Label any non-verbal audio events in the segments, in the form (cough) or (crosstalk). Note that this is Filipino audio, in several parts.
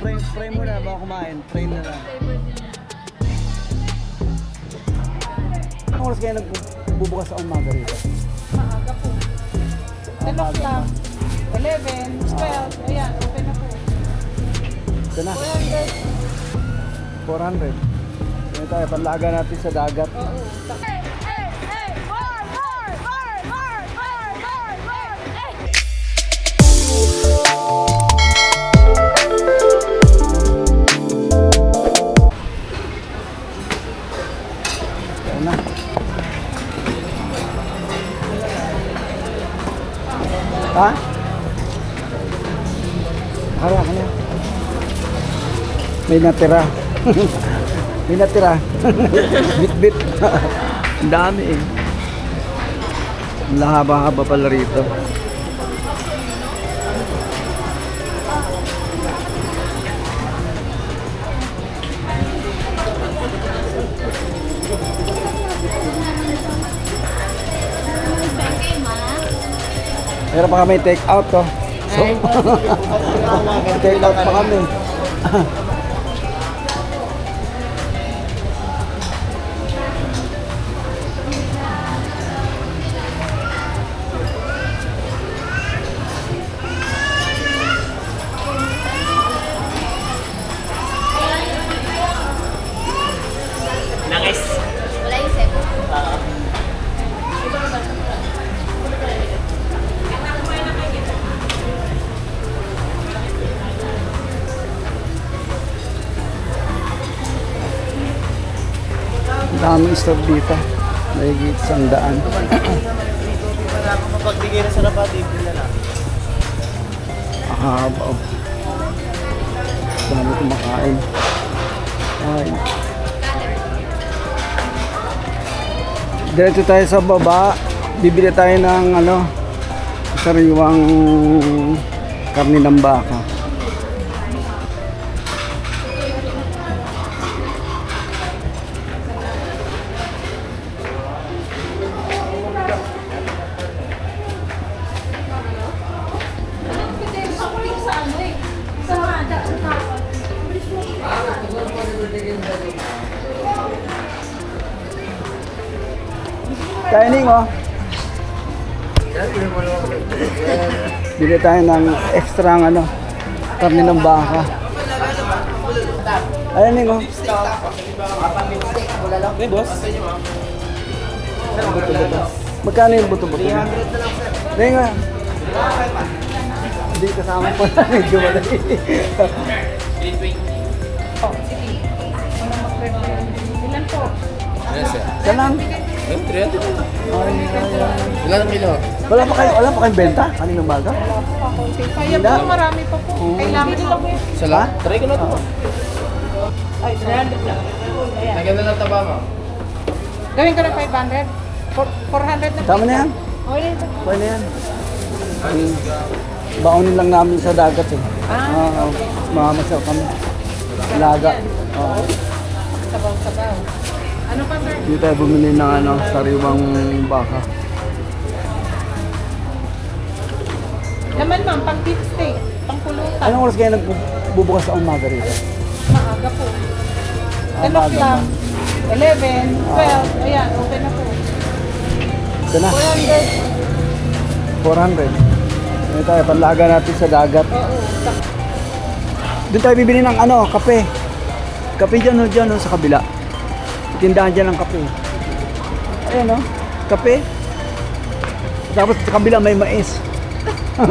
pray, pray muna bago kumain. Pray na lang. Anong oras kayo nagbubukas sa umaga rito? Maaga po. 10 o'clock, 11, 12, ayan, open na po. Ito na, 400. 400. Yan tayo, panlaga natin sa dagat. Oo. May natira. (laughs) May natira. (laughs) Bit-bit. (laughs) Ang dami eh. Ang lahaba-haba pala rito. Meron pa kami take out to. So, take out pa kami. Daming store dito. Mahigit isang daan. Mapagbigay na sa napati, na lang. Mahaba. Dami kumakain. Ay. Diretso tayo sa baba. Bibili tayo ng ano, sariwang karni ng baka. Dining oh. Bili tayo ng extra ng ano, karni ng baka. Ayan ning oh. Okay, boss. Magkano yung buto-buto niya? Ning ah. Hindi kasama pa na (laughs) medyo wala. Ilan po? Yes, sir. Yan lang. Eh, 300 na. Ay, ay, ay. Ilan ang kilo? Wala pa kayo, wala pa kayong benta? Kaninang baga? Kaya po, marami pa po. Kailangan nila po. Lang? Try ko na ito. Ay, 300 lang. Lagyan na lang taba mo. Gawin ko ng 500. Four- 400 na. Tama na yan. Okay. Pwede na yan. Baonin lang namin sa dagat eh. Ah, okay. Mamamasal kami. Laga. Oo. Sabaw-sabaw. Ano pa, sir? Dito tayo bumili ng ano, sariwang baka. Laman, ma'am, pang beef steak. Pang pulutan. Anong oras kayo nagbubukas sa umaga rito? Maaga po. 10 maaga o'clock, 11, 12, ayan, open na po. Ito na, 400. 400. Ano tayo, panlaga natin sa dagat. Oo. Doon tayo bibili ng ano, kape. Kape dyan o, dyan o, sa kabila. Tindahan dyan ng kape. Ayan o, kape. Tapos sa kabila may mais. (laughs)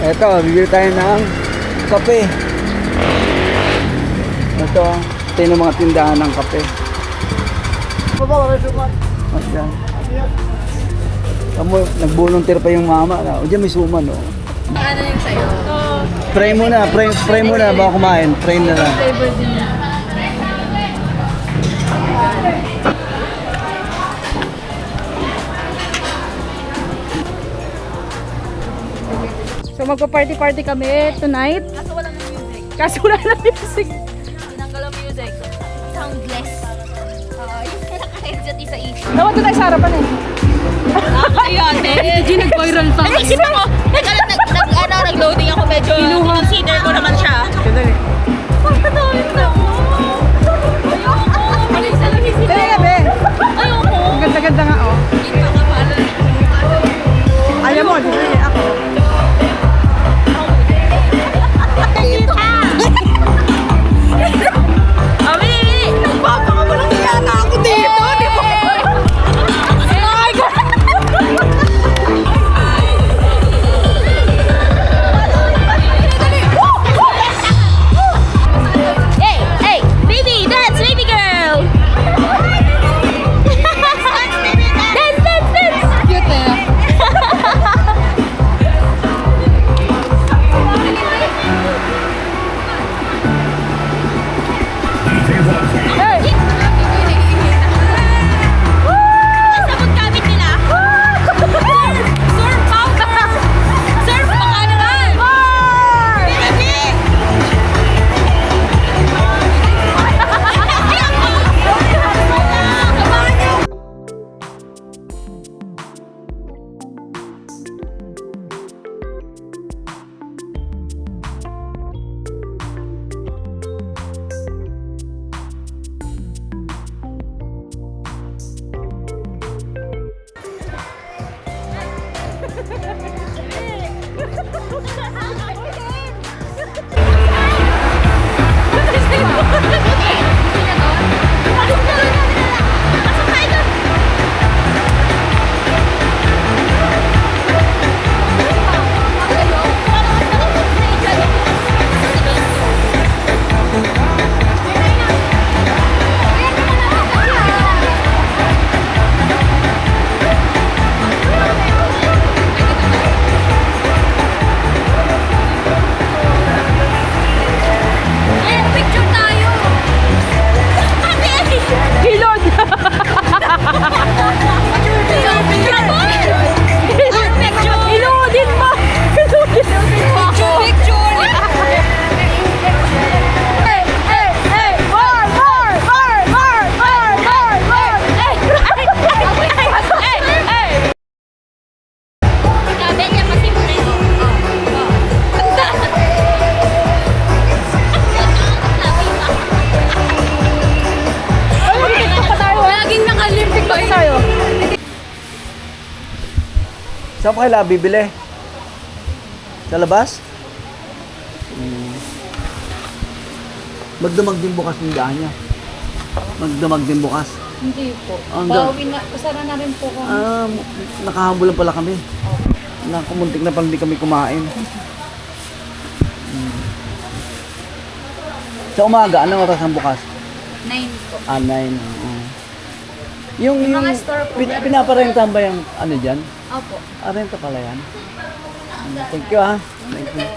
Eto, bibili tayo ng kape. Ito, ito yung mga tindahan ng kape. Ayan. Kamu, nag-volunteer pa yung mama. O, dyan may suman o. Ano yung sa'yo? Pray muna, pray, pray muna bago kumain. Pray na lang. Flavor din niya. So magpa-party-party kami tonight. Kaso wala ng music. Kaso wala na music. Tinanggal ang music. Soundless. Uh, yung naka-headset isa isa. Naman doon tayo sa harapan eh. Nakakaya, ate. Ito, nag-viral pa. Ay, sino mo? Nag, nag, nag, ano, nag-loading ako, medyo consider ko naman siya. Kadali. Pagkatawin na Saan pa kayo bibili? Sa labas? Hmm. Magdamag din bukas yung daan niya. Magdamag din bukas. Hindi po. Hanggang- Bawi na, kasara na rin po ko. Ah, nakahambulan pala kami. Nakamuntik na pala hindi kami kumain. Hmm. Sa umaga, anong oras ang bukas? Nine po. Ah, 9. oo. Yung, Yung yung mga store po, pin- meron pinaparentahan ba yung ano dyan? Opo. Ah, renta pala yan. Hmm, Thank you ah. Thank you.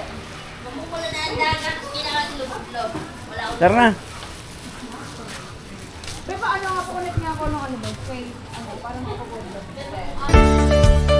Tara na. Pero paano nga po ulit niya ako nung ano ba? Kay, ano, parang ako